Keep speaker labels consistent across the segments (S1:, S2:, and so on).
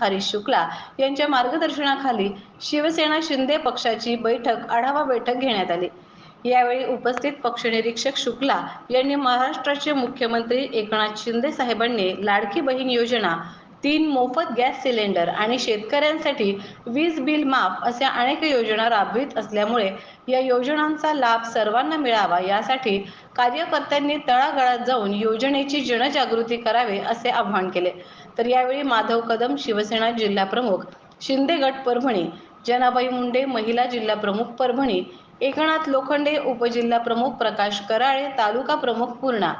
S1: हरीश शुक्ला यांच्या मार्गदर्शनाखाली शिवसेना शिंदे पक्षाची बैठक आढावा बैठक घेण्यात आली. यावेळी उपस्थित पक्षनिरीक्षक शुक्ला यांनी महाराष्ट्राचे मुख्यमंत्री एकनाथ शिंदे साहेबांनी लाडकी बहीण योजना तीन मोफत गॅस सिलेंडर आणि शेतकऱ्यांसाठी वीज बिल माफ अशा अनेक योजना राबवित असल्यामुळे या योजनांचा लाभ सर्वांना मिळावा यासाठी कार्यकर्त्यांनी तळागाळात जाऊन योजनेची जनजागृती करावे असे आवाहन केले. तर यावेळी माधव कदम शिवसेना जिल्हाप्रमुख शिंदे गट परभणी जनाबाई मुंडे महिला जिल्हा प्रमुख परभणी एकनाथ लोखंडे उपजिल्हा प्रमुख प्रकाश कराळे तालुका प्रमुख पूर्णा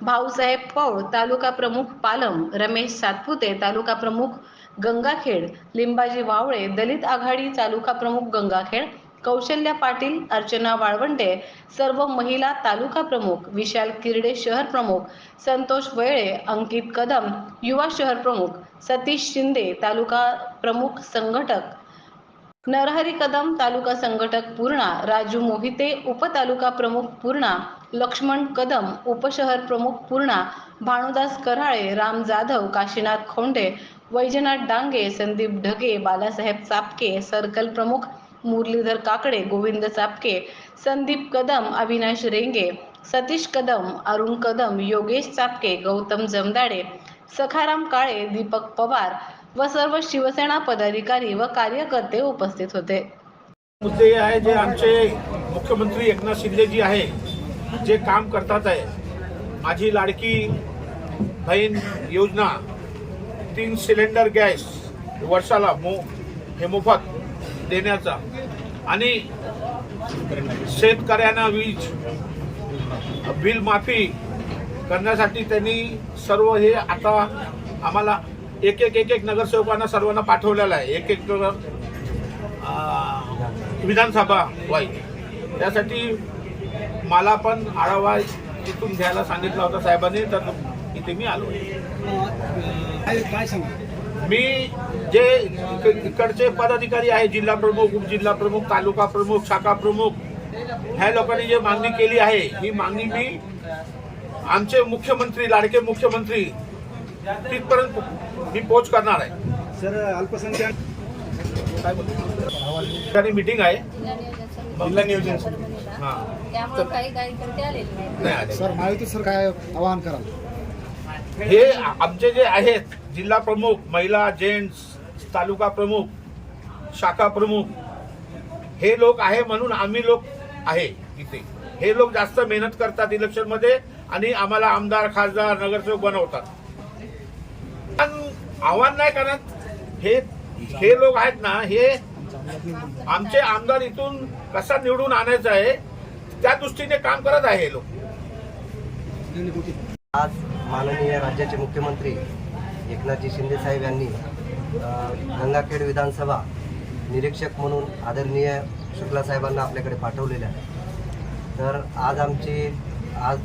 S1: भाऊसाहेब पौळ तालुका प्रमुख पालम रमेश सातपुते तालुका प्रमुख गंगाखेड लिंबाजी वावळे दलित आघाडी तालुका प्रमुख गंगाखेड कौशल्या पाटील अर्चना वाळवंटे सर्व महिला तालुका प्रमुख विशाल किरडे शहर प्रमुख संतोष वैळे अंकित कदम युवा शहर प्रमुख सतीश शिंदे तालुका प्रमुख संघटक नरहरी कदम तालुका संघटक पूर्णा राजू मोहिते उपतालुका प्रमुख पूर्णा लक्ष्मण कदम उपशहर प्रमुख पूर्णा भानुदास कराळे राम जाधव काशीनाथ खोंडे वैजनाथ डांगे संदीप ढगे बालासाहेब चापके सर्कल प्रमुख मुरलीधर काकडे गोविंद चापके संदीप कदम अविनाश रेंगे सतीश कदम अरुण कदम योगेश चापके गौतम जमदाडे सखाराम काळे दीपक पवार व सर्व शिवसेना पदाधिकारी व कार्यकर्ते उपस्थित होते.
S2: मुद्दे हे आहे जे आमचे मुख्यमंत्री एकनाथ शिंदेजी आहे जे काम करतात आहे. माझी लाडकी बहीण योजना तीन सिलेंडर गॅस वर्षाला मो हे मोफत देण्याचा. आणि शेतकऱ्यांना वीज बिल माफी करण्यासाठी त्यांनी सर्व हे आता आम्हाला एक एक एक एक नगरसेवकांना सर्वांना पाठवलेलं आहे. एक एक नगर विधानसभा वाईज. त्यासाठी मला पण आढावा तिथून घ्यायला सांगितला होता साहेबांनी तर इथे मी आलो
S3: काय काय सांगा?
S2: मी जे इक- इकडचे पदाधिकारी आहे जिल्हा प्रमुख उपजिल्हा प्रमुख तालुका प्रमुख शाखा प्रमुख ह्या लोकांनी जे मागणी केली आहे ही मागणी मी आमचे मुख्यमंत्री लाडके मुख्यमंत्री तिथपर्यंत मी पोच करणार आहे.
S3: सर अल्पसंख्याक
S2: काय बोलतो मिटिंग आहे.
S3: जिल्हा नियोजन
S2: हा.
S3: सर महायुती सर काय आवाहन कराल?
S2: हे आमचे जे आहेत जिल्हा प्रमुख महिला जेंट्स तालुका प्रमुख शाखा प्रमुख हे लोक आहे म्हणून आम्ही लोक आहे इथे. हे लोक जास्त मेहनत करतात इलेक्शनमध्ये आणि आम्हाला आमदार खासदार नगरसेवक बनवतात. पण आव्हान नाही करत. हे हे लोक आहेत ना हे आमचे आमदार इथून कसा निवडून आणायचा आहे त्या दृष्टीने काम करत आहे हे लोक.
S4: आज माननीय राज्याचे मुख्यमंत्री एकनाथजी शिंदे साहेब यांनी गंगाखेड विधानसभा निरीक्षक म्हणून आदरणीय शुक्ला साहेबांना आपल्याकडे पाठवलेले आहे तर आज आमचे आज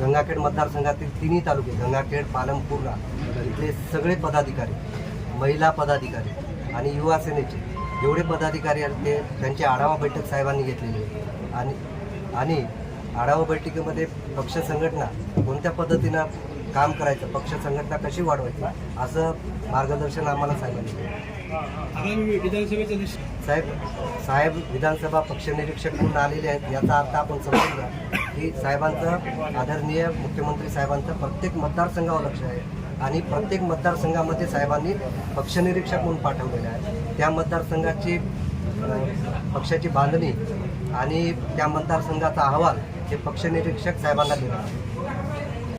S4: गंगाखेड मतदारसंघातील तिन्ही तालुके गंगाखेड पालम इथले सगळे पदाधिकारी महिला पदाधिकारी आणि युवा सेनेचे जेवढे पदाधिकारी आहेत ते त्यांची आढावा बैठक साहेबांनी घेतलेली आहे. आणि आणि आढावा बैठकीमध्ये पक्ष संघटना कोणत्या पद्धतीनं काम करायचं पक्ष संघटना कशी वाढवायची असं मार्गदर्शन आम्हाला
S3: दिवशी
S4: साहेब साहेब विधानसभा पक्ष निरीक्षक म्हणून आलेले आहेत याचा अर्थ आपण समजून घ्या की साहेबांचं आदरणीय मुख्यमंत्री साहेबांचं प्रत्येक मतदारसंघावर लक्ष आहे आणि प्रत्येक मतदारसंघामध्ये साहेबांनी पक्ष निरीक्षक म्हणून पाठवलेले आहे त्या मतदारसंघाची पक्षाची बांधणी आणि त्या मतदारसंघाचा अहवाल हे पक्ष निरीक्षक साहेबांना आहे